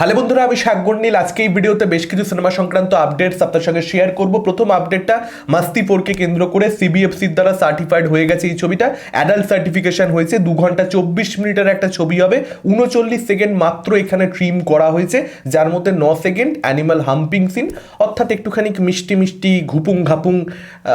Hello বন্ধুরা, আমি সাগর নীল আজকে এই ভিডিওতে বেশ কিছু সিনেমা সংক্রান্ত আপডেটস আপনার সঙ্গে শেয়ার করব। প্রথম আপডেটটা মাস্তি ফোরকে কেন্দ্র করে সিবিএফসির দ্বারা সার্টিফাইড হয়ে গেছে এই ছবিটা। অ্যাডাল্ট সার্টিফিকেশন হয়েছে, দু ঘণ্টা চব্বিশ মিনিটের একটা ছবি হবে। উনচল্লিশ সেকেন্ড মাত্র এখানে ট্রিম করা হয়েছে, যার মধ্যে ন সেকেন্ড অ্যানিমাল হাম্পিং সিন অর্থাৎ একটুখানি মিষ্টি মিষ্টি ঘুপুং ঘাপুং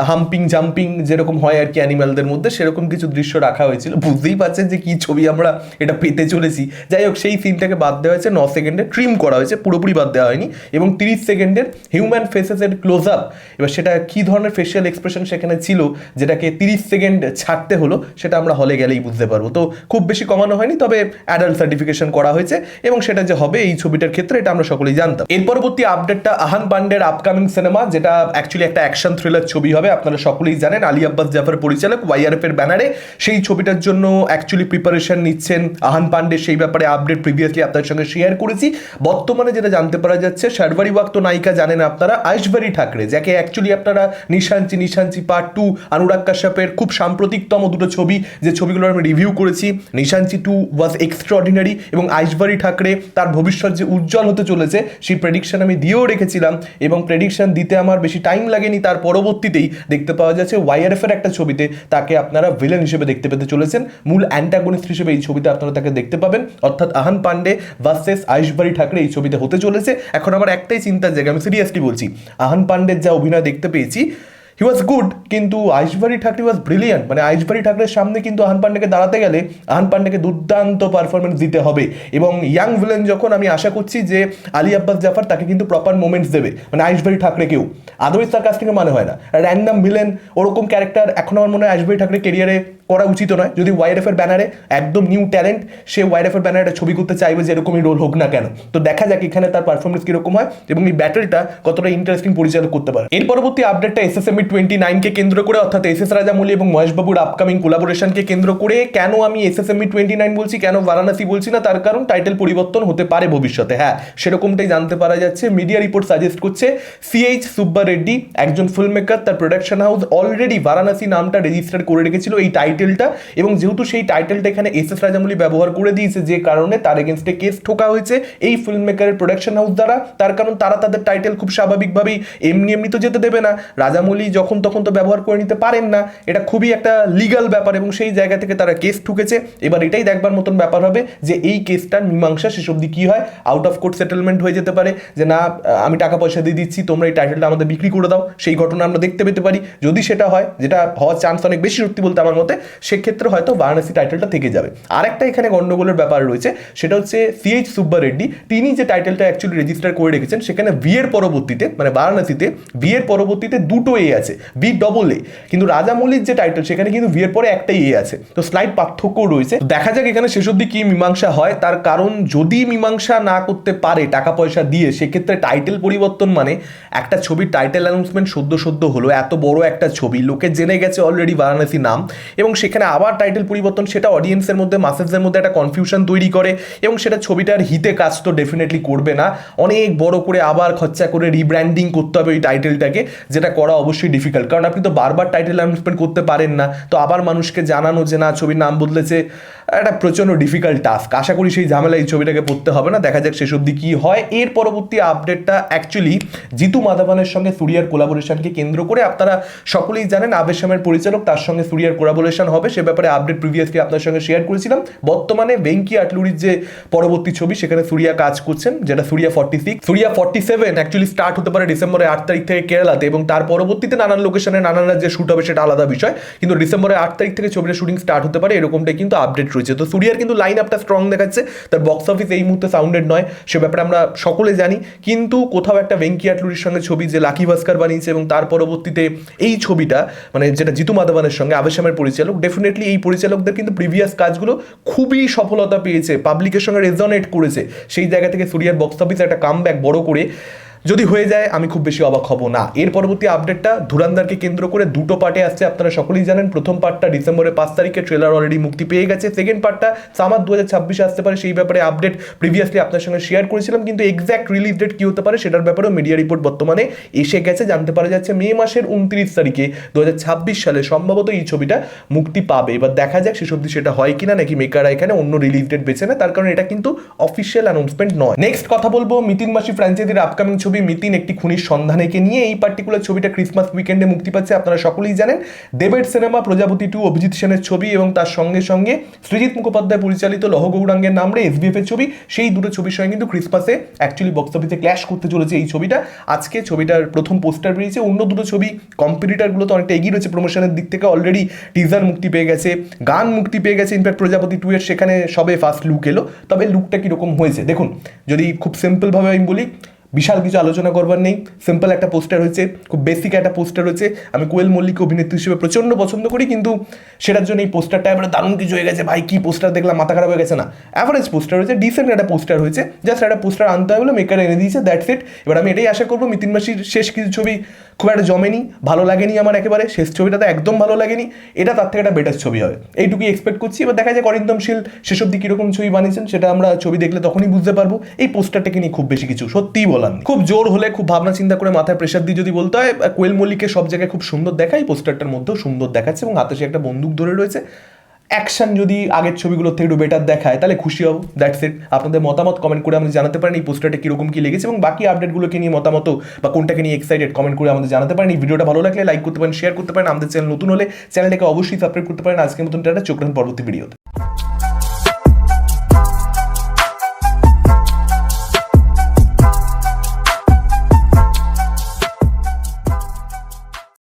হাম্পিং জাম্পিং যেরকম হয় আর কি অ্যানিমালদের মধ্যে, সেরকম কিছু দৃশ্য রাখা হয়েছিল। বুঝতেই পারছেন যে কি ছবি আমরা এটা পেতে চলেছি। যাই হোক, সেই সিনটাকে বাদ দেওয়া হয়েছে, ন সেকেন্ডে ট্রিম করা হয়েছে, পুরোপুরি বাদ দেওয়া হয়নি। এবং তিরিশ সেকেন্ডের হিউম্যান ফেসেসের ক্লোজ আপ এবার সেটা কী ধরনের ফেশিয়াল এক্সপ্রেশন সেখানে ছিল, যেটাকে তিরিশ সেকেন্ড ছাড়তে হলো, সেটা আমরা হলে গেলেই বুঝতে পারব। তো খুব বেশি কমানো হয়নি, তবে অ্যাডাল্ট সার্টিফিকেশন করা হয়েছে, এবং সেটা যে হবে এই ছবিটার ক্ষেত্রে, এটা আমরা সকলেই জানতাম। এর পরবর্তী আপডেটটা আহান পান্ডের আপকামিং সিনেমা যেটা অ্যাকচুয়ালি একটা অ্যাকশন থ্রিলার ছবি হবে, আপনারা সকলেই জানেন, আলী আব্বাস জাফর পরিচালক ওয়াইআরএফ এর ব্যানারে সেই ছবিটার জন্য অ্যাকচুয়ালি প্রিপারেশন নিচ্ছেন আহান পান্ডে, সেই ব্যাপারে আপডেট প্রিভিয়াসলি আপনাদের সঙ্গে শেয়ার করেছি। বর্তমানে যেটা জানতে পারা যাচ্ছে শারবারি তো নায়িকা জানেন আপনারা আইশবারি ঠাকরে, যাকে অ্যাকচুয়ালি আপনারা নিশাঞ্চি নিশাঞ্চি পার্ট টু অনুরাগ কাশ্যপের খুব সাম্প্রতিকতম দুটো ছবি, যে ছবিগুলো আমি রিভিউ করেছি, নিশাঞ্চি টু ওয়াজ এক্সট্রাঅর্ডিনারি এবং আইশবারি ঠাকরে তার ভবিষ্যৎ যে উজ্জ্বল হতে চলেছে, সেই প্রেডিকশন আমি দিয়েও রেখেছিলাম এবং প্রেডিকশন দিতে আমার বেশি টাইম লাগেনি, তার পরবর্তীতেই দেখতে পাওয়া যাচ্ছে ওয়াইআরএফ এর একটা ছবিতে তাকে আপনারা ভিলেন হিসেবে দেখতে পেতে চলেছেন। মূল অ্যান্টাগনিস্ট হিসেবে এই ছবিতে আপনারা তাকে দেখতে পাবেন। অর্থাৎ আহান পান্ডে ভার্সেস আয়ুষবাড়ি ঠাকরে এই ছবিতে হতে চলেছে। এখন আমার একটাই চিন্তার জায়গা, আমি সিরিয়াসলি বলছি, আহান পান্ডের যা অভিনয় দেখতে পেয়েছি হি ওয়াজ গুড কিন্তু আইশবাড়ি ঠাকরে ওয়াজ ব্রিলিয়ান্ট মানে আইশবাড়ি ঠাকরের সামনে কিন্তু আহান পান্ডেকে দাঁড়াতে গেলে আহান পান্ডেকে দুর্দান্ত পারফরমেন্স দিতে হবে। এবং ইয়াং ভিলেন যখন আমি আশা করছি যে আলী আব্বাস জাফর তাকে কিন্তু প্রপার মোমেন্টস দেবে মানে আইশবাড়ি ঠাকরেকেও আদারওয়াইজ তার কাছ থেকে মানে হয় না। র্যান্ডাম ভিলেন ওরকম ক্যারেক্টার এখন আমার মনে হয় আইশবাড়ি ঠাকরে কেরিয়ারে করা উচিত নয়। যদি ওয়াইএফ এর ব্যানারে একদম নিউ ট্যালেন্ট সে ওয়াইএফ এর ব্যানারে ছবি করতে চাইবে যে এরকমই রোল হোক না কেন। তো দেখা যাক এখানে তার পারফরমেন্স কীরকম হয় এবং এই ব্যাটেলটা কতটা ইন্টারেস্টিং পরিচালক করতে পারে। এর পরবর্তী আপডেটটা এস এস এমই টোয়েন্টি নাইনকে কেন্দ্র করে, অর্থাৎ এস এস রাজামৌলি এবং মহেশবাবুর আপকামিং কোলাবোরেশনকে কেন্দ্র করে কেন আমি S S ME twenty nine বলছি, কেন বারাণসী বলছি না, তার কারণ টাইটেল পরিবর্তন হতে পারে ভবিষ্যতে। হ্যাঁ সেরকমটাই জানতে পারা যাচ্ছে। মিডিয়া রিপোর্ট সাজেস্ট করছে সিএইচ সুব্বা রেড্ডি একজন ফিল্ম মেকার তার প্রোডাকশন হাউস অলরেডি বারাণসী নামটা রেজিস্টার করে রেখেছিল। এই টাইটেলটা এবং যেহেতু সেই টাইটেলটা এখানে এস এস রাজামৌলি ব্যবহার করে দিয়েছে, যে কারণে তার এগেনস্টে কেস ঠোকা হয়েছে। এই ফিল্ম মেকারের প্রোডাকশন হাউস দ্বারা, তার কারণ তারা তাদের টাইটেল খুব স্বাভাবিকভাবেই এমনি এমনি তো যেতে দেবে না। রাজামৌলি যখন তখন তো ব্যবহার করে নিতে পারেন না। এটা খুবই একটা লিগাল ব্যাপার এবং সেই জায়গা থেকে তারা কেস ঠুকেছে। এবার এটাই দেখবার মতন ব্যাপার হবে যে এই কেসটার মীমাংসা শেষ অবধি কী হয়? আউট অফ কোর্ট সেটেলমেন্ট হয়ে যেতে পারে যে না, আমি টাকা পয়সা দিয়ে দিচ্ছি, তোমরা এই টাইটেলটা আমাদের বিক্রি করে দাও। সেই ঘটনা আমরা দেখতে পেতে পারি। যদি সেটা হয়, যেটা হওয়ার চান্স অনেক বেশি সত্যি বলতে আমার মতে সেক্ষেত্রে হয়তো বারাণসী টাইটেলটা থেকে যাবে। আরেকটা এখানে গন্ডগোলের ব্যাপার রয়েছে, সেটা হচ্ছে সিএইচ সুব্বা রেড্ডি তিনি যে টাইটেলটা অ্যাকচুয়ালি রেজিস্টার করে রেখেছেন, সেখানে বিয়ের পরবর্তীতে মানে বারাণসীতে বিয়ের পরবর্তীতে দুটো এ আছে বি ডবল এ কিন্তু রাজামৌলির যে টাইটেল সেখানে কিন্তু বিয়ের পরে একটাই এ আছে। তো স্লাইড পার্থক্য রয়েছে। দেখা যাক এখানে শেষ অব্দি কি মীমাংসা হয়। তার কারণ, যদি মীমাংসা না করতে পারে টাকা পয়সা দিয়ে, সেক্ষেত্রে টাইটেল পরিবর্তন মানে একটা ছবির টাইটেল অ্যানাউন্সমেন্ট সদ্য সদ্য হলো। এত বড় একটা ছবি। লোকে জেনে গেছে অলরেডি বারাণসী নাম। এবং সেখানে আবার টাইটেল পরিবর্তন, সেটা অডিয়েন্সের মধ্যে মাসেজের মধ্যে একটা কনফিউশন তৈরি করে এবং সেটা ছবিটার হিতে কাজ তো ডেফিনেটলি করবে না। অনেক বড় করে আবার খরচা করে রিব্র্যান্ডিং করতে হবে ওই টাইটেলটাকে যেটা করা অবশ্যই ডিফিকাল্ট কারণ আপনি তো বারবার টাইটেল অ্যানাউন্সমেন্ট করতে পারেন না, তো আবার মানুষকে জানানো যে না, ছবির নাম বদলেছে। একটা প্রচণ্ড ডিফিকাল্ট টাস্ক আশা করি সেই ঝামেলা এই ছবিটাকে পড়তে হবে না। দেখা যাক শেষ অবধি কী হয়। এর পরবর্তী আপডেটটা অ্যাকচুয়ালি জিতু মাধবানের সঙ্গে সুরিয়ার কোলাবোরেশনকে কেন্দ্র করে। আপনারা সকলেই জানেন আবেশামের পরিচালক, তার সঙ্গে সুরিয়ার কোলাবোরেশন হবে। সে ব্যাপারে আপডেট প্রিভিয়াসলি আপনার সঙ্গে শেয়ার করেছিলাম। বর্তমানে ভেঙ্কি আটলুরির যে পরবর্তী ছবি, সেখানে সুরিয়া কাজ করছেন, যেটা Suriya forty six Suriya forty seven actually start হতে পারে ডিসেম্বরের আট তারিখ থেকে কেরালাতে এবং তার পরবর্তীতে নানান লোকেশনে নানান রাজ্যে শ্যুট হবে, সেটা আলাদা বিষয়। কিন্তু ডিসেম্বরের আট তারিখ থেকে ছবিটা শুটিং স্টার্ট হতে পারে, এরকমটাই কিন্তু আপডেট রয়েছে। তো সুরিয়ার কিন্তু লাইন আপটা স্ট্রং দেখাচ্ছে, তার বক্স অফিস এই মুহূর্তে সাউন্ডেড নয়, সে ব্যাপারে আমরা সকলে জানি। কিন্তু কোথাও একটা ভেঙ্কি আটলুরির সঙ্গে ছবি যে লাকি ভাস্কর বানিয়েছে এবং তার পরবর্তীতে এই ছবিটা মানে যেটা জিতু মাধবানের সঙ্গে আবেশামের পরিচালক ডেফিনেটলি এই পরিচালকদের কিন্তু প্রিভিয়াস কাজগুলো খুবই সফলতা পেয়েছে পাবলিকের সঙ্গে রেজনেট করেছে। সেই জায়গা থেকে সুরিয়ার বক্স অফিসে একটা কাম ব্যাক বড় করে যদি হয়ে যায়, আমি খুব বেশি অবাক হব না। এর পরবর্তী আপডেটটা ধুরান্দারকে কেন্দ্র করে দুটো পার্টে আসছে, আপনারা সকলেই জানেন। প্রথম পার্টটা ডিসেম্বরের পাঁচ তারিখে ট্রেলার অলরেডি মুক্তি পেয়ে গেছে। সেকেন্ড পার্টটা সামার দু হাজার ছাব্বিশে আসতে পারে, সেই ব্যাপারে আপডেট প্রিভিয়াসলি আপনার সঙ্গে শেয়ার করেছিলাম। কিন্তু এক্স্যাক্ট রিলিজ ডেট কী হতে পারে, সেটার ব্যাপারেও মিডিয়া রিপোর্ট বর্তমানে এসে গেছে। জানতে পারা যাচ্ছে মে মাসের উনত্রিশ তারিখে দু হাজার ছাব্বিশ সালে সম্ভবত এই ছবিটা মুক্তি পাবে। এবার দেখা যাক শেষ অব্দি সেটা হয় কিনা, নাকি মেকাররা এখানে অন্য রিলিজ ডেট বেছে নেয়। তার কারণ এটা কিন্তু অফিসিয়াল অ্যানাউন্সমেন্ট নয়। নেক্সট কথা বলব মিতিন মাসি ফ্র্যাঞ্চাইজির আপকামিং ছবি মিতিন একটি খুনির সন্ধানেকে নিয়ে এই পার্টিকুলার ছবিটা ক্রিসমাস উইকেন্ডে মুক্তি পাচ্ছে, আপনারা সকলেই জানেন। দেবের সিনেমা প্রজাপতি টু অভিজিৎ সেনের ছবি এবং তার সঙ্গে সঙ্গে সৃজিৎ মুখোপাধ্যায় পরিচালিত লহ গৌরাঙ্গের নামরে এসবিএফ এর ছবি। সেই দুটো ছবির সঙ্গে কিন্তু ক্রিসমাসে অ্যাকচুয়ালি বক্স অফিসে ক্ল্যাশ করতে চলেছে এই ছবিটা। আজকে ছবিটার প্রথম পোস্টার বেরিয়েছে। অন্য দুটো ছবি কম্পিটিটারগুলো তো অনেকটা এগিয়ে রয়েছে প্রমোশনের দিক থেকে। অলরেডি টিজার মুক্তি পেয়ে গেছে, গান মুক্তি পেয়ে গেছে। ইনফ্যাক্ট প্রজাপতি টু এর সেখানে সবে ফার্স্ট লুক এলো। তবে লুকটা কীরকম হয়েছে? দেখুন, যদি খুব সিম্পলভাবে আমি বলি বিশাল কিছু আলোচনা করবার নেই। সিম্পল একটা পোস্টার হয়েছে, খুব বেসিক একটা পোস্টার হয়েছে। আমি কোয়েল মল্লিক অভিনেত্রী হিসেবে প্রচণ্ড পছন্দ করি, কিন্তু সেটার জন্য এই পোস্টারটা এবারে দারুণ কিছু হয়ে গেছে। ভাই, কি পোস্টার দেখলাম, মাথা খারাপ হয়ে গেছে না। অ্যাভারেজ পোস্টার হয়েছে ডিসেন্ট একটা পোস্টার হয়েছে। জাস্ট একটা পোস্টার আনতে হবে বলে মেকার এনে দিয়েছে দ্যাটস ইট এবার আমি এটাই আশা করব, মিতিন মাসির শেষ কিছু ছবি খুব একটা জমেনি, ভালো লাগেনি আমার একেবারে। শেষ ছবিটা তো একদম ভালো লাগেনি। এটা তার থেকে একটা বেটার ছবি হবে এইটুকুই এক্সপেক্ট করছি। এবার দেখা যায় অরিন্দম শীল শেষ অব্দি কীরকম ছবি বানিয়েছেন, সেটা আমরা ছবি দেখলে তখনই বুঝতে পারব। এই পোস্টারটাকে নিয়ে খুব বেশি কিছু, সত্যিই বলার। খুব জোর হলে, খুব ভাবনা চিন্তা করে মাথায় প্রেশার দিয়ে যদি বলতে হয় কোয়েল মল্লিককে সব জায়গায় খুব সুন্দর দেখায় পোস্টারটার মধ্যেও সুন্দর দেখাচ্ছে এবং হাতে সে একটা বন্দুক ধরে রয়েছে। অ্যাকশন যদি আগের ছবিগুলোর থেকে একটু বেটার দেখায়, তাহলে খুশি হব দ্যাটস ইট আপনাদের মতামত কমেন্ট করে আমাদের জানাতে পারেন, এই পোস্টারটা কীরকম কী লেগেছে এবং বাকি আপডেটগুলোকে নিয়ে মতামত বা কোনটাকে নিয়ে এক্সাইটেড কমেন্ট করে আমাদের জানাতে পারেন। এই ভিডিওটা ভালো লাগলে লাইক করতে পারেন শেয়ার করতে পারেন। আমাদের চ্যানেল নতুন হলে চ্যানেলটাকে অবশ্যই সাবস্ক্রাইব করতে পারেন। আজকের মতন টাটা, চোখ পরবর্তী ভিডিওতে